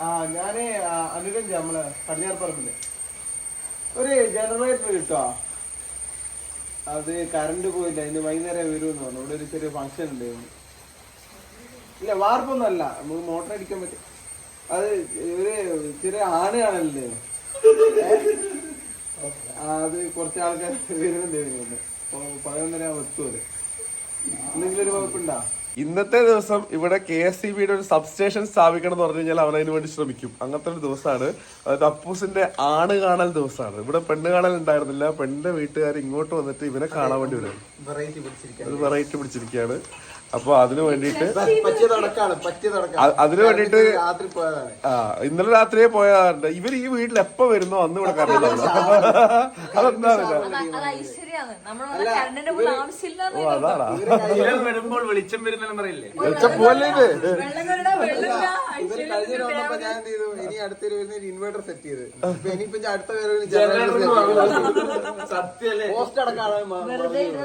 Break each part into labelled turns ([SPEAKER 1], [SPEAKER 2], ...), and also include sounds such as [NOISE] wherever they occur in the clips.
[SPEAKER 1] ആ ഞാൻ അനുരഞ്ജ നമ്മളെ പടിഞ്ഞാറ് പറമ്പിൽ ഒരു ജനറേറ്റർ കിട്ടോ അത് കറണ്ട് പോയില്ല ഇന്ന് വൈകുന്നേരം വരുമെന്ന് പറഞ്ഞു. ഇവിടെ ഒരു ചെറിയ ഫംഗ്ഷൻ ഉണ്ട് ഇല്ല വാർപ്പൊന്നും അല്ല. നമുക്ക് മോട്ടർ അടിക്കാൻ പറ്റും. അത് ഒരു ചെറിയ ആനയാണല്ലേ അത് കുറച്ച് ആൾക്കാർ വരുന്നുണ്ട് അപ്പൊ പതിനൊന്നര എത്തുമല്ലേ എന്തെങ്കിലും ഒരു വകുപ്പുണ്ടോ?
[SPEAKER 2] ഇന്നത്തെ ദിവസം ഇവിടെ കെ എസ് സി ബിയുടെ ഒരു സബ്സ്റ്റേഷൻ സ്ഥാപിക്കണം എന്ന് പറഞ്ഞു കഴിഞ്ഞാൽ അവൻ അതിന് വേണ്ടി ശ്രമിക്കും. അങ്ങനത്തെ ഒരു ദിവസമാണ്. അതായത് അപ്പൂസിന്റെ ആണ് കാണൽ ദിവസമാണ്. ഇവിടെ പെണ്ണ് കാണൽ ഉണ്ടായിരുന്നില്ല. പെണ്ണിന്റെ വീട്ടുകാർ ഇങ്ങോട്ട് വന്നിട്ട് ഇവനെ കാണാൻ വേണ്ടി വരും. ഒരു വെറൈറ്റി പിടിച്ചിരിക്കുകയാണ്. അപ്പൊ അതിനു വേണ്ടിട്ട് അതിനു
[SPEAKER 1] വേണ്ടിട്ട്
[SPEAKER 2] ആ ഇന്നലെ രാത്രിയെ പോയതാണ്ട് ഇവർ ഈ വീട്ടിൽ എപ്പോ വരുന്നോ അന്ന് ഇവിടെ കറണ്ട് അതെന്താ
[SPEAKER 1] ഇൻവേർട്ടർ സെറ്റ് ചെയ്ത്. ഇപ്പൊ ഇനിയിപ്പോ അടുത്ത പോസ്റ്റ്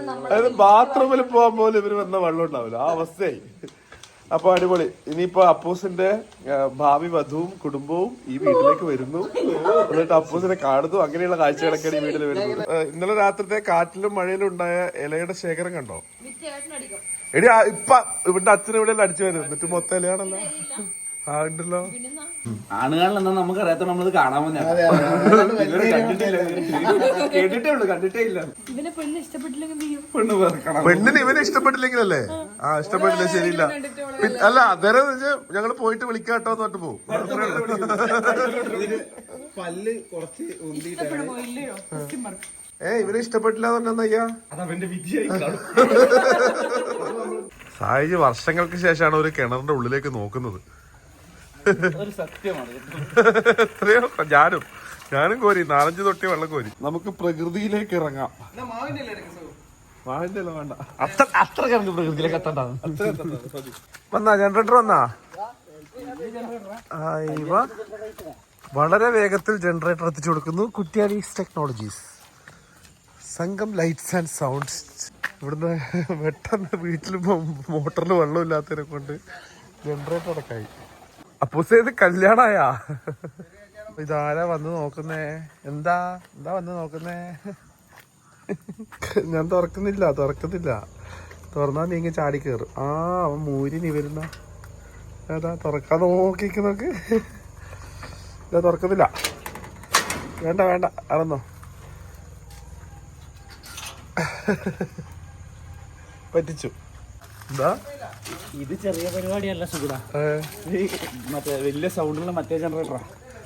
[SPEAKER 3] നമ്മൾ
[SPEAKER 2] അതായത് ബാത്റൂമിൽ പോകാൻ പോലും ഇവർ വന്ന വെള്ളം ഉണ്ടാവില്ല. ആ അവസ്ഥയായി. അപ്പൊ അടിപൊളി. ഇനിയിപ്പോ അപ്പൂസിന്റെ ഭാവി വധുവും കുടുംബവും ഈ വീട്ടിലേക്ക് വരുന്നു. എന്നിട്ട് അപ്പൂസിനെ കാണുന്നു. അങ്ങനെയുള്ള കാഴ്ചകളൊക്കെയാണ് ഈ വീട്ടിൽ വരുന്നത്. ഇന്നലെ രാത്രിത്തെ കാറ്റിലും മഴയിലും ഉണ്ടായ ഇലയുടെ ശേഖരം കണ്ടോ? എടി ഇപ്പൊ ഇവിടെ അച്ഛനും ഇവിടെ അടിച്ചു വരും എന്നിട്ട് മൊത്തം ഇലയാണല്ലോ. ആ ഉണ്ടല്ലോ
[SPEAKER 3] പിന്നെന്നാ
[SPEAKER 4] ആണുങ്ങളിലെന്നാ നമുക്ക് അറിയാത്ത നമ്മളത് കാണാൻ വന്നേ കേട്ടിട്ടേ ഉള്ളു കണ്ടിട്ടേ ഇല്ല.
[SPEAKER 3] ഇവനെ പെണ്ണ് ഇഷ്ടപ്പെട്ടില്ലെങ്കിൽ എന്ത്
[SPEAKER 4] പെണ്ണ് വെറുക്കണം
[SPEAKER 2] പെണ്ണിന് ഇവനെ ഇഷ്ടപ്പെട്ടില്ലെങ്കിലല്ലേ? ആ. ഇഷ്ടപ്പെട്ടില്ല ശരിയില്ല. അല്ല അന്നേരം ഞങ്ങൾ പോയിട്ട് വിളിക്കാട്ടോ എന്ന് പറഞ്ഞിട്ട് പോകും
[SPEAKER 1] പല്ല് കുറച്ച്
[SPEAKER 2] ഏ ഇവനെ ഇഷ്ടപ്പെട്ടില്ല പറഞ്ഞാ സായിജ് വർഷങ്ങൾക്ക് ശേഷമാണ് ഒരു കിണറിന്റെ ഉള്ളിലേക്ക് നോക്കുന്നത്.
[SPEAKER 4] ഒരു സത്യമാണ്.
[SPEAKER 2] ഞാനും ഞാനും കോരി നാലഞ്ച് തൊട്ടി വെള്ളം കോരി. നമുക്ക് പ്രകൃതിയിലേക്ക് ഇറങ്ങാം. വാഴന്റെ വേണ്ട.
[SPEAKER 4] അത്ര അത്ര കണക്ക് പ്രകൃതിയിലേക്ക് എത്തണ്ട.
[SPEAKER 2] വന്നാ ജനറേറ്റർ വന്നാ? ആ, ഇവ വളരെ വേഗത്തിൽ ജനറേറ്റർ എത്തിച്ചു കൊടുക്കുന്നു. കുറ്റ്യാലീസ് ടെക്നോളജീസ് സംഘം ലൈറ്റ്സ് ആൻഡ് സൗണ്ട്സ് ഇവിടുന്ന് പെട്ടെന്ന് വീട്ടിൽ മോട്ടറിൽ വെള്ളമില്ലാത്തതിനെ കൊണ്ട് ജനറേറ്റർ അടക്കായി. അപ്പൂസേ ഇത് കല്യാണായാ? ഇതാരാ വന്ന് നോക്കുന്നേ? എന്താ? എന്താ വന്ന് നോക്കുന്നേ? ഞാൻ തുറക്കുന്നില്ല തുറക്കുന്നില്ല. തുറന്നാ നീങ്ങി ചാടി കയറും ആ അവൻ മൂരിനി വരുന്ന. ഏതാ തുറക്കാൻ നോക്ക്. ഇതാ തുറക്കുന്നില്ല. വേണ്ട വേണ്ട അറന്നോ പറ്റിച്ചു. എന്താ?
[SPEAKER 4] ഇത് ചെറിയ പരിപാടിയല്ല സുഗുണ. മറ്റേ വലിയ സൗണ്ടുള്ള മറ്റേ ജനറേറ്ററാ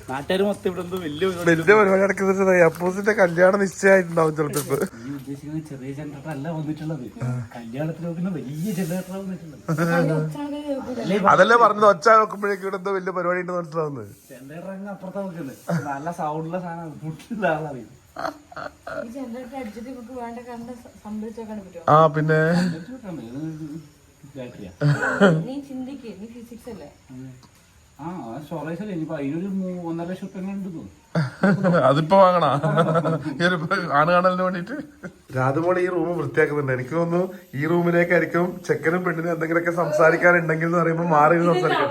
[SPEAKER 4] നാട്ടുകാർ മൊത്തം ഇവിടെ എന്തോ വലിയ പരിപാടി
[SPEAKER 2] വലിയ പരിപാടി നടക്കുന്നത് അപ്പോസിന്റെ കല്യാണം നിശ്ചയമായിട്ടുണ്ടാവും ചിലപ്പോ. ഇപ്പൊ
[SPEAKER 4] ഈ ഉദ്ദേശിക്കുന്ന ചെറിയ ജനറേറ്റർ അല്ല വന്നിട്ടുള്ളത്. കല്യാണത്തിന് നോക്കുന്ന വലിയ ജനറേറ്റർ വന്നിട്ടുള്ളത്. അല്ലേ
[SPEAKER 2] അതല്ലേ പറഞ്ഞത്? ഒച്ച ഇവിടെ എന്തോ വലിയ പരിപാടി ഉണ്ട് മനസ്സിലാവുന്നത്
[SPEAKER 4] ജനറേറ്റർ അങ്ങ് അപ്പുറത്താ വെക്കുന്നത് നല്ല സൗണ്ടുള്ള സാധനമാണ്. മുട്ടുള്ള ആളറിയും
[SPEAKER 2] ആ പിന്നെ?
[SPEAKER 3] നീ ചിന്തിക്ക് നീ ഫിസിക്സ് അല്ലേ?
[SPEAKER 4] ആ സ്റ്റോറേജ് അല്ലേ? ഇനിയിപ്പോ അതിനൊരു മൂ- ഒന്നര ലക്ഷം ഉറുപ്പ്യ
[SPEAKER 2] അതിപ്പോ വാങ്ങണ? ഈ ഒരു ആണ് കാണലിന് വേണ്ടിട്ട് രാധമോൾ ഈ റൂം വൃത്തിയാക്കുന്നുണ്ട്. എനിക്ക് തോന്നുന്നു ഈ റൂമിലേക്കായിരിക്കും ചെക്കനും പെണ്ണിനും എന്തെങ്കിലുമൊക്കെ സംസാരിക്കാനുണ്ടെങ്കിൽ എന്ന് പറയുമ്പോ മാറി സംസാരിക്കും.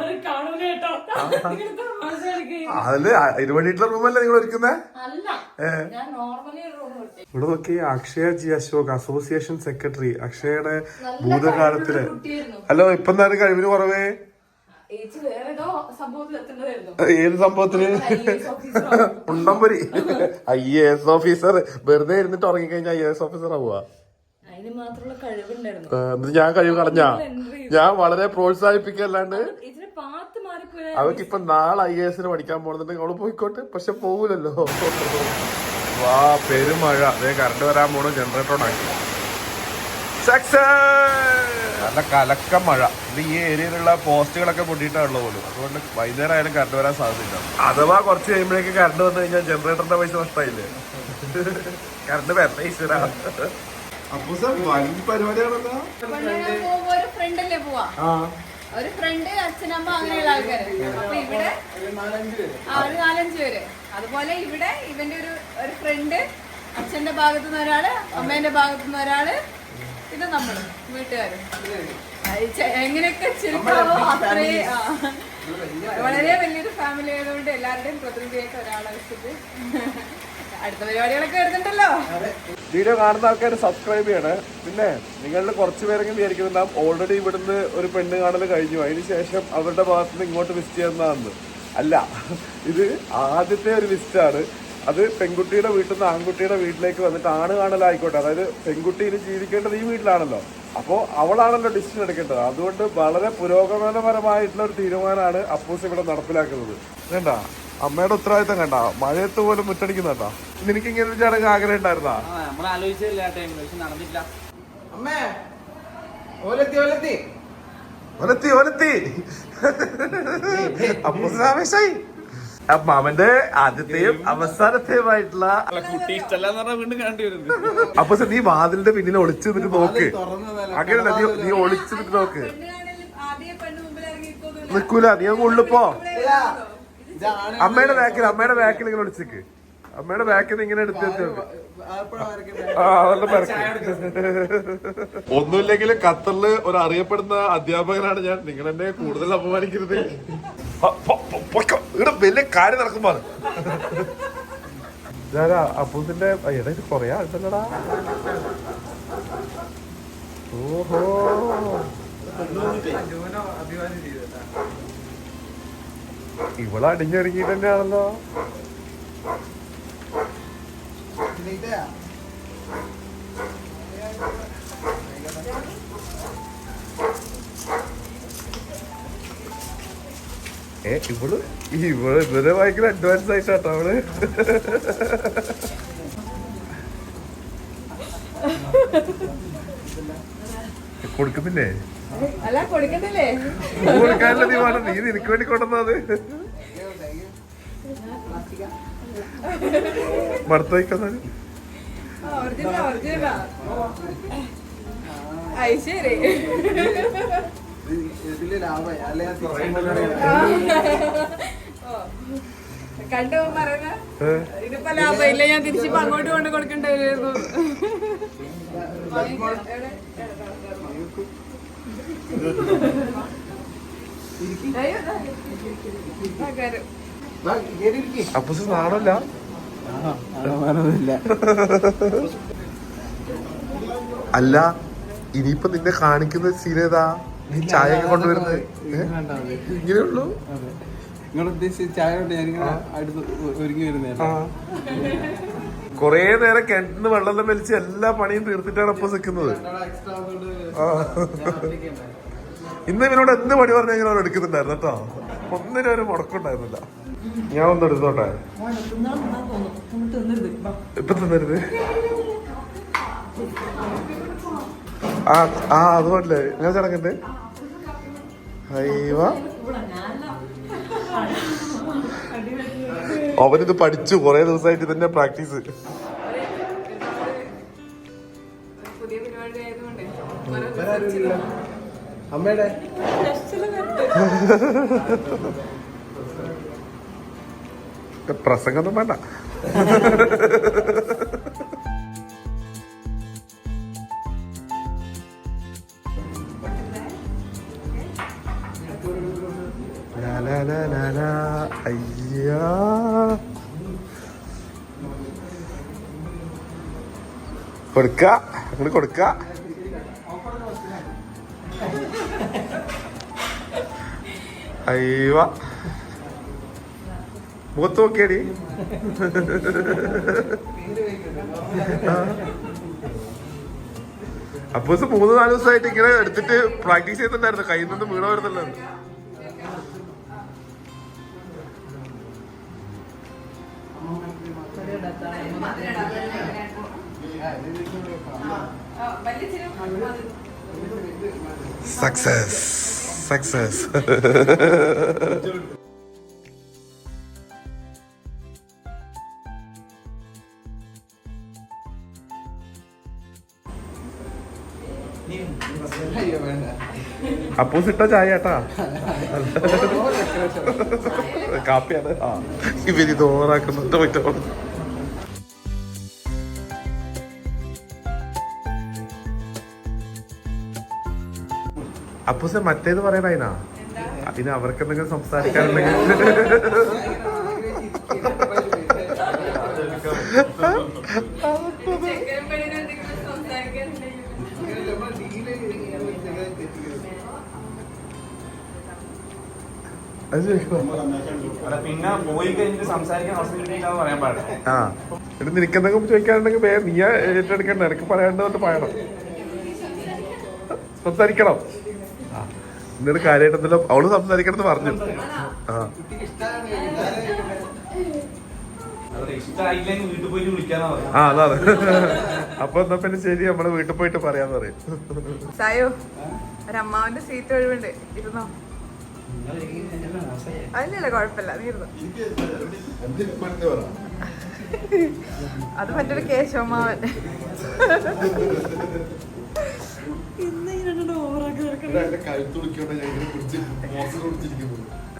[SPEAKER 2] അതിൽ ഇരുപടിയിട്ടുള്ള റൂമല്ലേ നിങ്ങൾ ഒരുക്കുന്നേ? ഇവിടെ നോക്കി Akshaya G Ashok association secretary അക്ഷയയുടെ
[SPEAKER 3] ഭൂതകാലത്തിൽ.
[SPEAKER 2] ഹലോ ഇപ്പൊ എന്താണ് കഴിവിന് കുറവേ?
[SPEAKER 3] ഏതോ
[SPEAKER 2] സംഭവത്തിന്. ഉണ്ടംപൊരി ഐ എ എസ് ഓഫീസർ വെറുതെ ഇരുന്നിട്ട് ഉറങ്ങിക്കഴിഞ്ഞാൽ ഐ എ എസ് ഓഫീസർ ആവുക ഞാൻ കഴിവ് കളഞ്ഞ? ഞാൻ വളരെ പ്രോത്സാഹിപ്പിക്കല്ലാണ്ട്
[SPEAKER 3] പാത്ത് മാറിപ്പോയ
[SPEAKER 2] അവർക്ക് ഇപ്പൊ നാളെ ഐ എസിന് പഠിക്കാൻ പോണെന്നുണ്ടെങ്കിൽ അവൾ പോയിക്കോട്ടെ പക്ഷെ പോകൂലല്ലോ വാ പെരുമഴ അതേ കറണ്ട് വരാൻ പോണു ജനറേറ്റർ ഉണ്ടാക്കി നല്ല കലക്ക മഴ ഇത് ഈ ഏരിയയിലുള്ള പോസ്റ്റുകളൊക്കെ പൊട്ടിയിട്ടാണല്ലോ പോലും അതുകൊണ്ട് വൈകുന്നേരം ആയാലും കറണ്ട് വരാൻ സാധ്യതയില്ല അഥവാ കുറച്ച് കഴിയുമ്പോഴേക്ക് കറണ്ട് വന്നു കഴിഞ്ഞാൽ ജനറേറ്ററിന്റെ പൈസ നഷ്ടമായില്ലേ കറണ്ട് വരണ്ട ഈശ്വര അപ്പൊ സാർ വലിയ പരിപാടിയാണല്ലോ
[SPEAKER 3] ഒരു ഫ്രണ്ട് അല്ലേ പോവാ ഒരു ഫ്രണ്ട് അച്ഛനമ്മ അങ്ങനെയുള്ള ആൾക്കാര്. അപ്പൊ ഇവിടെ ആ, ഒരു നാലഞ്ച് പേര്. അതുപോലെ ഇവിടെ ഇവന്റെ ഒരു ഒരു ഫ്രണ്ട് അച്ഛന്റെ ഭാഗത്തു നിന്ന് ഒരാൾ അമ്മേന്റെ ഭാഗത്തു നിന്ന് ഒരാൾ ഇത് നമ്മൾ വീട്ടുകാര്. എങ്ങനെയൊക്കെ ചിരിക്കാവോ അത്രേ വളരെ വലിയൊരു ഫാമിലി ആയതുകൊണ്ട് എല്ലാവരുടെയും പ്രതിനിധിയായിട്ട് ഒരാളെ വെച്ചിട്ട് അടുത്ത
[SPEAKER 2] വീഡിയോ കാണുന്ന ആൾക്കാർ സബ്സ്ക്രൈബ് ചെയ്യണേ. പിന്നെ നിങ്ങളിൽ കുറച്ച് പേരെങ്കിലും വിചാരിക്കുന്നുണ്ടാവും ഓൾറെഡി ഇവിടുന്ന് ഒരു പെണ്ണ് കാണൽ കഴിഞ്ഞു. അതിന് ശേഷം അവരുടെ ഭാഗത്ത് നിന്ന് ഇങ്ങോട്ട് വിസിറ്റ് ചെയ്യുന്നതാണെന്ന് അല്ല ഇത് ആദ്യത്തെ ഒരു വിസിറ്റാണ് അത് പെൺകുട്ടിയുടെ വീട്ടിൽ നിന്ന് ആൺകുട്ടിയുടെ വീട്ടിലേക്ക് വന്നിട്ട് ആണ് കാണലായിക്കോട്ടെ. അതായത് പെൺകുട്ടി ഇനി ജീവിക്കേണ്ടത് ഈ വീട്ടിലാണല്ലോ. അപ്പോൾ അവളാണല്ലോ ഡിസിഷൻ എടുക്കേണ്ടത്. അതുകൊണ്ട് വളരെ പുരോഗമനപരമായിട്ടുള്ള ഒരു തീരുമാനമാണ് അപ്പൂസ് ഇവിടെ നടപ്പിലാക്കുന്നത്. വേണ്ട. അമ്മയുടെ ഉത്തരവാദിത്തം കണ്ട? മഴയത്ത് പോലും മുറ്റടിക്കുന്ന നിനക്ക് ഇങ്ങനെ ഒരു ചടങ്ങ് ആഗ്രഹം ഉണ്ടായിരുന്നാ?
[SPEAKER 4] നമ്മൾ ആലോചിച്ചില്ല നടന്നില്ല
[SPEAKER 1] അമ്മേ ഓലെത്തി ഓലെത്തി.
[SPEAKER 2] ഒലത്തി ഒലത്തി [LAUGHS] അപ്പൂസിനാവേശായി മാമന്റെ ആദ്യത്തെയും അവസാനത്തെയുമായിട്ടുള്ള
[SPEAKER 4] കുട്ടി ഇഷ്ടമല്ല വീണ്ടും കാണേണ്ടി വരുന്നത്.
[SPEAKER 2] അപ്പൊ നീ വാതിലിന്റെ പിന്നിൽ ഒളിച്ചു നിന്നിട്ട് നോക്ക്. അങ്ങനെയല്ല നീ നീ ഒളിച്ചു നിന്നിട്ട് നോക്ക്. നിക്കൂല നീ അങ്ങ് ഉള്ളിപ്പോ അമ്മയുടെ ബാക്കിൽ അമ്മയുടെ ബാക്കിൽ ഇങ്ങനെ ഒളിച്ചിക്ക്. അമ്മയുടെ ബാക്കിൽ നിന്ന് ഇങ്ങനെ എടുത്ത് ഒന്നുമില്ലെങ്കിൽ. ഖത്തറിൽ ഒരു അറിയപ്പെടുന്ന അധ്യാപകനാണ് ഞാൻ. നിങ്ങൾ എന്നെ കൂടുതൽ അപമാനിക്കരുത്. ഇവിടെ വലിയ കാര്യം നടക്കുമ്പോ ഞാനാ അപ്പൂസിന്റെ എടാ ഇത് കൊറേ ആളുണ്ടല്ലോടാ ഓഹോ. ഇവൾ അടിഞ്ഞൊരുങ്ങിയിട്ട് തന്നെയാണല്ലോ. ഏ ഇവൾ? ഇവൾ ഇവരെ ഭയങ്കര അഡ്വാൻസ് ആയിട്ടാട്ടോ അവൾ. കൊടുക്കുന്നില്ലേ?
[SPEAKER 3] അല്ല കൊടുക്കണ്ടല്ലേ
[SPEAKER 2] കൊടുക്കാനുള്ള നീ വേണം നീ നിനക്ക് വേണ്ടി കൊണ്ടുവന്നത് മടുത്ത് വയ്ക്കുന്നത്
[SPEAKER 1] അല്ലെ
[SPEAKER 3] കണ്ടു പറയുന്ന? ഇതിപ്പോ ലാഭം ഇല്ല ഞാൻ തിരിച്ചിപ്പോ അങ്ങോട്ട് കൊണ്ട് കൊടുക്കേണ്ടി വരുമായിരുന്നു അയ്യോ, ദാ. ആ, കയറ്.
[SPEAKER 2] അപ്പൊ നാണല്ല? അല്ല ഇനിയിപ്പൊ നിന്നെ കാണിക്കുന്ന സീൻ ഏതാ? നീ ചായ ഒക്കെ കൊണ്ടുവരുന്നത്. ഉള്ളു?
[SPEAKER 1] നിങ്ങൾ ഉദ്ദേശിച്ച ചായ കൊണ്ട് ഞാനിങ്ങനെ അടുത്ത് ഒരുങ്ങി വരുന്നേ
[SPEAKER 2] കൊറേ നേരം കിണറ്റിന്ന് വെള്ളം വലിച്ച് എല്ലാ പണിയും തീർത്തിട്ടാണ് അപ്പൊ നിൽക്കുന്നത്. ഇന്ന് ഇവനോട് എന്ത് പണി പറഞ്ഞാൽ അവർ എടുക്കുന്നുണ്ടായിരുന്നു കേട്ടോ? ഒന്നിനും ഒരു മുടക്കുണ്ടായിരുന്നില്ല. ഞാൻ ഒന്ന് എടുത്തോട്ടെ? ഇപ്പൊ തിന്നരുത്? ആ ആ അതുപോലെ ഞാൻ ചടങ്ങണ്ട്. അയ്യവ അവനിത് പഠിച്ചു കുറെ ദിവസമായിട്ട് തന്നെ പ്രാക്ടീസ്.
[SPEAKER 3] പ്രസംഗം
[SPEAKER 1] അമ്മയുടെ?
[SPEAKER 2] പ്രസംഗമൊന്നും വേണ്ട. ലാലാ. അയ്യാ. കൊടുക്ക അങ്ങോട്ട് കൊടുക്ക. അയ്യോ. മുഖത്ത് നോക്കിയടി. അപ്പൊ ദിവസം മൂന്ന് നാല് ദിവസമായിട്ട് ഇങ്ങനെ എടുത്തിട്ട് പ്രാക്ടീസ് ചെയ്തിട്ടുണ്ടായിരുന്നു കയ്യിൽ നിന്ന് വീണ വരുന്നല്ലോ സക്സസ് സക്സസ് അപ്പോസിട്ടോ ചായ കേട്ടാ കാപ്പിയാണ്. ആ. ഇവരിത് ഓവറാക്കുന്നുണ്ട് പറ്റോ അപ്പൂസ് മറ്റേത് പറയണ അതിന് അവർക്ക് എന്തെങ്കിലും
[SPEAKER 5] അല്ല പിന്നെ പോയി കഴിഞ്ഞിട്ട് സംസാരിക്കാൻ അവസരം കിട്ടിയില്ലാന്ന് പറയാൻ പാടില്ല.
[SPEAKER 2] ആ എന്നിട്ട് നിനക്ക് എന്തെങ്കിലും ചോദിക്കാനുണ്ടെങ്കിൽ വേ നീ ഏറ്റെടുക്കണ്ട. എനിക്ക് പറയേണ്ടതുകൊണ്ട് പറയണം സംസാരിക്കണം. എന്നിട്ട് കാര്യമായിട്ടെന്തല്ലോ അവൾ സംസാരിക്കണം എന്ന് പറഞ്ഞു. ആ.
[SPEAKER 5] അത്
[SPEAKER 2] ആ അതാണ്. അപ്പൊ എന്നാ പിന്നെ ശരി നമ്മൾ വീട്ടിൽ പോയിട്ട് പറയാന്ന് പറയും.
[SPEAKER 3] സായോ ഒരമ്മാവന്റെ സീറ്റ് ഒഴിവുണ്ട്. ഇരുന്നോ? അതിലല്ല കുഴപ്പമില്ല. നീ ഇരുന്നു? അത് മറ്റൊരു കേശവമാവൻ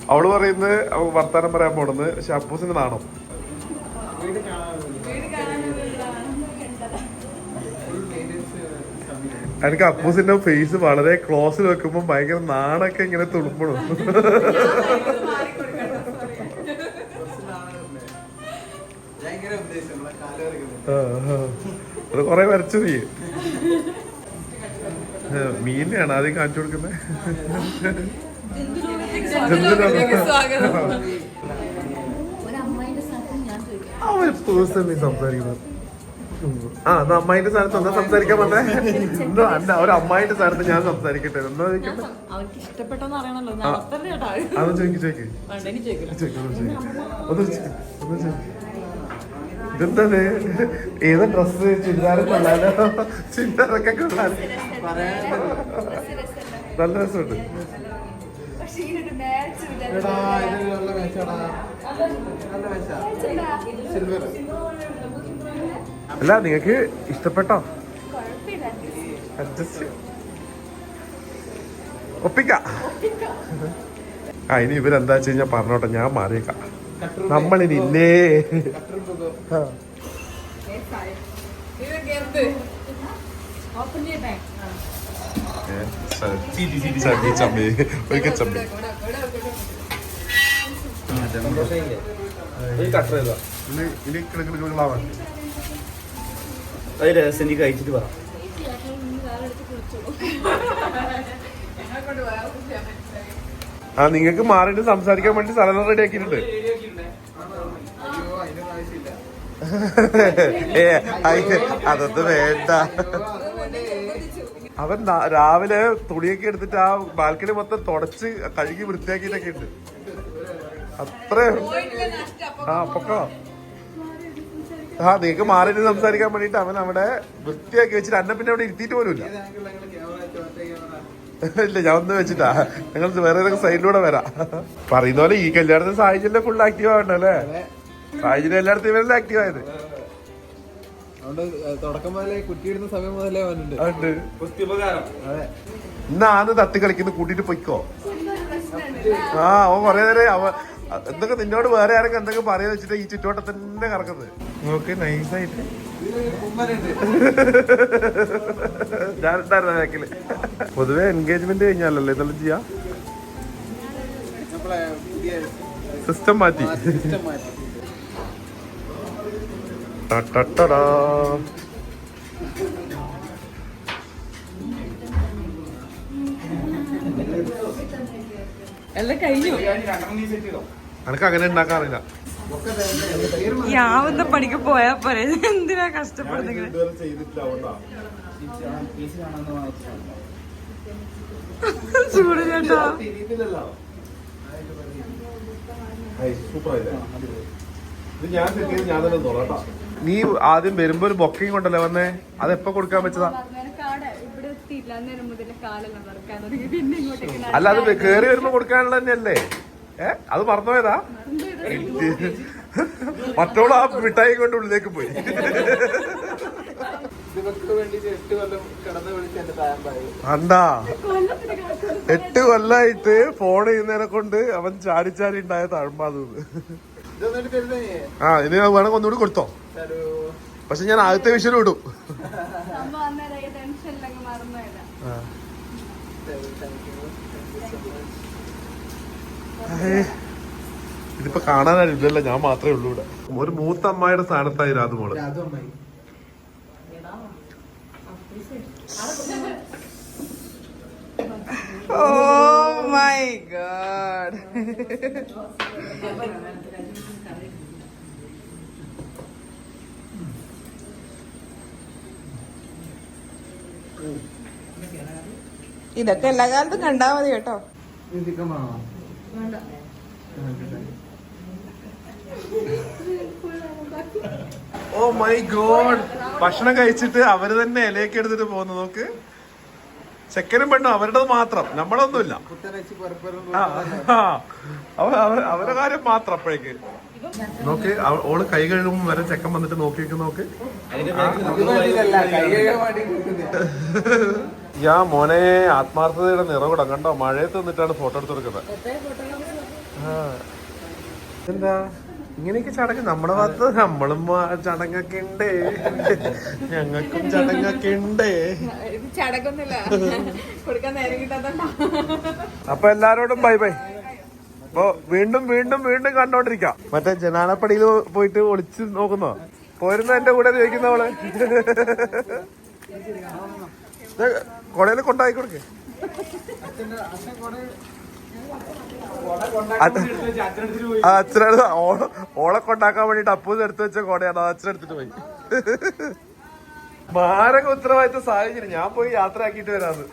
[SPEAKER 2] അവൾ പറയുന്നത് അവ വർത്താനം പറയാൻ പോണെന്ന് പക്ഷെ അപ്പൂസിന് നാണം എനിക്ക് അപ്പൂസിന്റെ ഫേസ് വളരെ ക്ലോസിൽ വെക്കുമ്പോ ഭയങ്കര നാണൊക്കെ ഇങ്ങനെ തുളുമ്പണം. ആ. അത് കൊറേ വരച്ചു നീ. മീനെയാണ് ആദ്യം കാണിച്ചു കൊടുക്കുന്നത്. പേഴ്സണലി സംസാരിക്കുന്നത്. ആ എന്നാ അമ്മായിന്റെ സ്ഥാനത്ത് എന്താ സംസാരിക്കാൻ പറ്റേ എന്താ അല്ല ഒരു അമ്മായിന്റെ സ്ഥാനത്ത് ഞാൻ സംസാരിക്കട്ടെ. എന്താ ചോദിക്കട്ടെ ചോദിക്കും ചോദിക്ക്. ഒന്ന് ചോദിക്കും ഒന്ന് ചോദിക്ക്, ഒന്ന് ഏത് ഡ്രസ് ചുരിദാർ കൊള്ളാലോ? ചുരിദാറൊക്കെ കൊള്ളാലോ? നല്ല രസമുണ്ട്.
[SPEAKER 1] എടാ ഇത് നല്ല മാച്ചാടാ നല്ല മാച്ചാ സിൽവർ
[SPEAKER 2] അല്ല നിങ്ങക്ക് ഇഷ്ടപ്പെട്ടോ? അഡ്ജസ്റ്റ് ഒപ്പിക്ക. ആ ഇനി ഇവരെന്താ വെച്ച് കഴിഞ്ഞാ പറഞ്ഞോട്ടെ ഞാൻ മാറിയേക്കാം. സ- ചമ്മി. ഒരിക്കൽ ചമ്മി.
[SPEAKER 5] രഹസ്യം കഴിച്ചിട്ട് പറ.
[SPEAKER 2] ആ നിങ്ങൾക്ക് മാറിയിട്ട് സംസാരിക്കാൻ വേണ്ടി സ്ഥലം റെഡി ആക്കിയിട്ടുണ്ട്. അതൊന്നും വേണ്ട. അവൻ രാവിലെ തുണിയൊക്കെ എടുത്തിട്ട് ആ ബാൽക്കണി മൊത്തം തുടച്ച് കഴുകി വൃത്തിയാക്കിയിട്ടൊക്കെ ഉണ്ട്. അത്രേ ആ പൊക്കോ? ആ നീക്ക് മാറി സംസാരിക്കാൻ വേണ്ടിട്ട് അവൻ അവിടെ വൃത്തിയാക്കി വെച്ചിട്ട് അന്നെ പിന്നെ അവിടെ ഇരുത്തിയിട്ട് പോലും ഇല്ല ഞാൻ ഒന്ന് വെച്ചിട്ടാ. ഞങ്ങൾ വേറെ ഏതൊക്കെ സൈഡിലൂടെ വരാം. പറയുന്ന പോലെ ഈ കല്യാണത്തിന് സാഹചര്യം ഫുൾ ആക്റ്റീവ് ആവണ്ടല്ലേ? സാഹചര്യം എല്ലായിടത്തും ഇവരല്ലേ ആക്റ്റീവ് ആയത്?
[SPEAKER 1] തുടക്കം മുതലേ കുറ്റിയിടുന്ന സമയം മുതലേ വന്നിട്ടുണ്ട്
[SPEAKER 2] അതുകൊണ്ട്
[SPEAKER 5] പ്രത്യുപകാരം
[SPEAKER 1] അതെ.
[SPEAKER 2] ഇന്നാന്ന് തട്ടി കളിക്കുന്ന കൂട്ടിട്ട് പൊയ്ക്കോ. ആ അവൻ കൊറേ നേരം അവ എന്തൊക്കെ നിന്നോട് വേറെ ആരൊക്കെ എന്തൊക്കെ പറയാ വെച്ചിട്ട് ഈ ചുറ്റോട്ടം തന്നെ കറക്കുന്നത് നോക്ക് നൈസായിട്ട്
[SPEAKER 1] ഇതിൽ കുമ്മനുണ്ട് [LAUGHS]
[SPEAKER 2] ഞാൻ ഉണ്ടായിരുന്ന ബാക്കിൽ പൊതുവെ എൻഗേജ്മെന്റ് കഴിഞ്ഞാലല്ലേ ഇതെല്ലാം ചെയ്യാ? സിസ്റ്റം മാറ്റി.
[SPEAKER 1] സിസ്റ്റം മാറ്റി
[SPEAKER 2] ടട്ടട്ടടാ.
[SPEAKER 6] എല്ലാം കഴിഞ്ഞു
[SPEAKER 5] രണ്ടെണ്ണം നീ സെറ്റ് ചെയ്തോ
[SPEAKER 2] എനക്ക് അങ്ങനെ
[SPEAKER 1] ഞാൻ പേര്
[SPEAKER 6] ഈ ആവുന്ന പണിക്ക് പോയാ പോരെ. എന്തിനാ കഷ്ടപ്പെടുന്നെങ്കിൽ ചൂട് ചേട്ടാ
[SPEAKER 1] തിരിയുന്നില്ലല്ലോ
[SPEAKER 2] നീ ആദ്യം വരുമ്പോ ഒരു ബൊക്കയും കൊണ്ടല്ലേ വന്നേ. അത് എപ്പോ കൊടുക്കാൻ വെച്ചതാ?
[SPEAKER 3] ഇവിടെ എത്തിയില്ല. അന്നേരം മുതൽ കാലെല്ലാം നടക്കാൻ തുടങ്ങി. പിന്നെ ഇങ്ങോട്ടേക്ക്
[SPEAKER 2] അല്ല അത് കേറി വരുമ്പോ കൊടുക്കാനുള്ള തന്നെയല്ലേ? ഏ? അത് മറന്നുപോയതാ? മറ്റോൾ ആ മിഠായി കൊണ്ട് ഉള്ളിലേക്ക് പോയി. അണ്ടാ? എട്ട് കൊല്ലായിട്ട് ഫോൺ ചെയ്യുന്നതിനെ കൊണ്ട് അവൻ ചാടി ചാടി ഉണ്ടായ
[SPEAKER 1] തരുന്നേ?
[SPEAKER 2] ആ ഇനി വേണമെങ്കിൽ ഒന്നുകൂടി കൊടുത്തോ? പക്ഷെ ഞാൻ ആദ്യത്തെ വിഷയം
[SPEAKER 1] വിടും.
[SPEAKER 2] ഇതിപ്പോ കാണാനായിട്ടില്ല ഞാൻ മാത്രമേ ഉള്ളൂ ഇവിടെ. ഒരു മൂത്ത അമ്മായിയുടെ സ്ഥാനത്തായി രാധമോൾ
[SPEAKER 6] ഓ മൈ ഗോഡ് ഇതൊക്കെ എല്ലാ കാലത്തും കണ്ടാ മതി കേട്ടോ.
[SPEAKER 2] ഓ മൈ ഗോഡ് ഭക്ഷണം കഴിച്ചിട്ട് അവർ തന്നെ ഇലയൊക്കെ എടുത്തിട്ട് പോകുന്നു നോക്ക്. ചെക്കനും പെണ്ണും അവരുടേത് മാത്രം. നമ്മളൊന്നുമില്ല. അവരുടെ കാര്യം മാത്രം അപ്പോഴേക്ക്. നോക്കി ഓൾ കൈ കഴുകുമ്പോൾ വരെ ചെക്കൻ വന്നിട്ട് നോക്കി. നോക്ക് യാ മോനെ ആത്മാർത്ഥതയുടെ നിറവിടം. കണ്ടോ? മഴയത്ത് നിന്നിട്ടാണ് ഫോട്ടോ എടുത്തെടുക്കുന്നത്. എന്താ? ഇങ്ങനെയൊക്കെ ചടങ്ങ് നമ്മുടെ ഭാഗത്ത് നമ്മളും ചടങ്ങൊക്കെ ഉണ്ട്. ഞങ്ങൾക്കും ചടങ്ങൊക്കെ ഉണ്ട്.
[SPEAKER 3] ഇത് ചടക്കൊന്നുമില്ല കൊടുക്കാൻ നേരം കിട്ടാത്തോണ്ടാ
[SPEAKER 2] അപ്പൊ എല്ലാരോടും ബൈ ബൈ. അപ്പൊ വീണ്ടും വീണ്ടും വീണ്ടും കണ്ടോണ്ടിരിക്കാം. മറ്റേ ജനാലപ്പടിയിൽ പോയിട്ട് ഒളിച്ചു നോക്കുന്നോ? പോരുന്ന എന്റെ കൂടെ ചോദിക്കുന്നവൾ കൊടയിൽ കൊണ്ടായി കൊടുക്കേ അച്ഛനടുത്ത് ഓളെ കൊണ്ടാക്കാൻ വേണ്ടിട്ട് അപ്പൂസ് എടുത്തു വെച്ച കോടയാണ്. അച്ഛനടുത്തിട്ട് പോയി. മാരക ഉത്തരവാദിത്ത സാഹചര്യം. ഞാൻ പോയി യാത്ര ആക്കിയിട്ട് വരാന്ന്.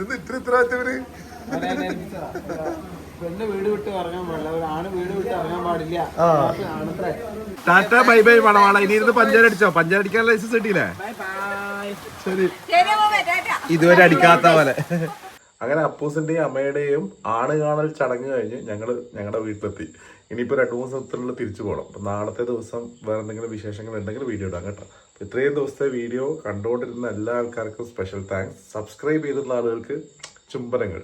[SPEAKER 2] ഇന്ന് ഇത്ര ഉത്തരവാദിത്തവര്
[SPEAKER 1] പെണ്ണ് വീട് വിട്ട് ഇറങ്ങാൻ പാടില്ല. ഒരു വീട് വിട്ട് ഇറങ്ങാൻ പാടില്ല.
[SPEAKER 2] ടാറ്റ ബൈ ബൈ മണവാള ഇനി ഇരുന്ന് പഞ്ചാര അടിച്ചോ? പഞ്ചാര അടിക്കാൻ ലൈസൻസ് കിട്ടിയില്ലേ? ശരി.
[SPEAKER 3] ശരി അമ്മ ടാറ്റാ.
[SPEAKER 2] ഇതുവരെ അടിക്കാത്ത പോലെ. അങ്ങനെ അപ്പൂസിന്റെയും അമ്മയുടെയും ആണ് കാണൽ ചടങ്ങ് കഴിഞ്ഞ് ഞങ്ങൾ ഞങ്ങളുടെ വീട്ടിലെത്തി. ഇനിയിപ്പോൾ രണ്ട് മൂന്ന് ദിവസത്തിലുള്ള തിരിച്ചു പോകണം അപ്പം നാളത്തെ ദിവസം വേറെ എന്തെങ്കിലും വിശേഷങ്ങൾ ഉണ്ടെങ്കിൽ വീഡിയോ ഇടാം കേട്ടോ. അപ്പോൾ ഇത്രയും ദിവസത്തെ വീഡിയോ കണ്ടുകൊണ്ടിരുന്ന എല്ലാ ആൾക്കാർക്കും സ്പെഷ്യൽ താങ്ക്സ് സബ്സ്ക്രൈബ് ചെയ്തിട്ടുള്ള ആളുകൾക്ക് ചുംബനങ്ങൾ.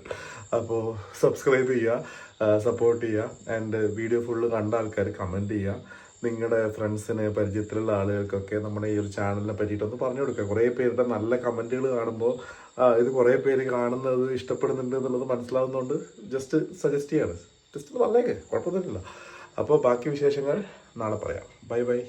[SPEAKER 2] അപ്പോൾ സബ്സ്ക്രൈബ് ചെയ്യുക സപ്പോർട്ട് ചെയ്യുക ആൻഡ് വീഡിയോ ഫുള്ള് കണ്ട ആൾക്കാർ കമന്റ് ചെയ്യുക. നിങ്ങളുടെ ഫ്രണ്ട്സിന് പരിചയത്തിലുള്ള ആളുകൾക്കൊക്കെ നമ്മുടെ ഈ ഒരു ചാനലിനെ പറ്റിയിട്ടൊന്ന് പറഞ്ഞു കൊടുക്കുക. കുറേ പേരുടെ നല്ല കമന്റുകൾ കാണുമ്പോൾ ഇത് കുറേ പേര് കാണുന്നത് ഇഷ്ടപ്പെടുന്നുണ്ട് എന്നുള്ളത് മനസ്സിലാവുന്നതുകൊണ്ട് ജസ്റ്റ് സജസ്റ്റ് ചെയ്യാണ്. ജസ്റ്റ് പറഞ്ഞേക്ക് കുഴപ്പമൊന്നുമില്ല അപ്പോൾ ബാക്കി വിശേഷങ്ങൾ നാളെ പറയാം. Bye bye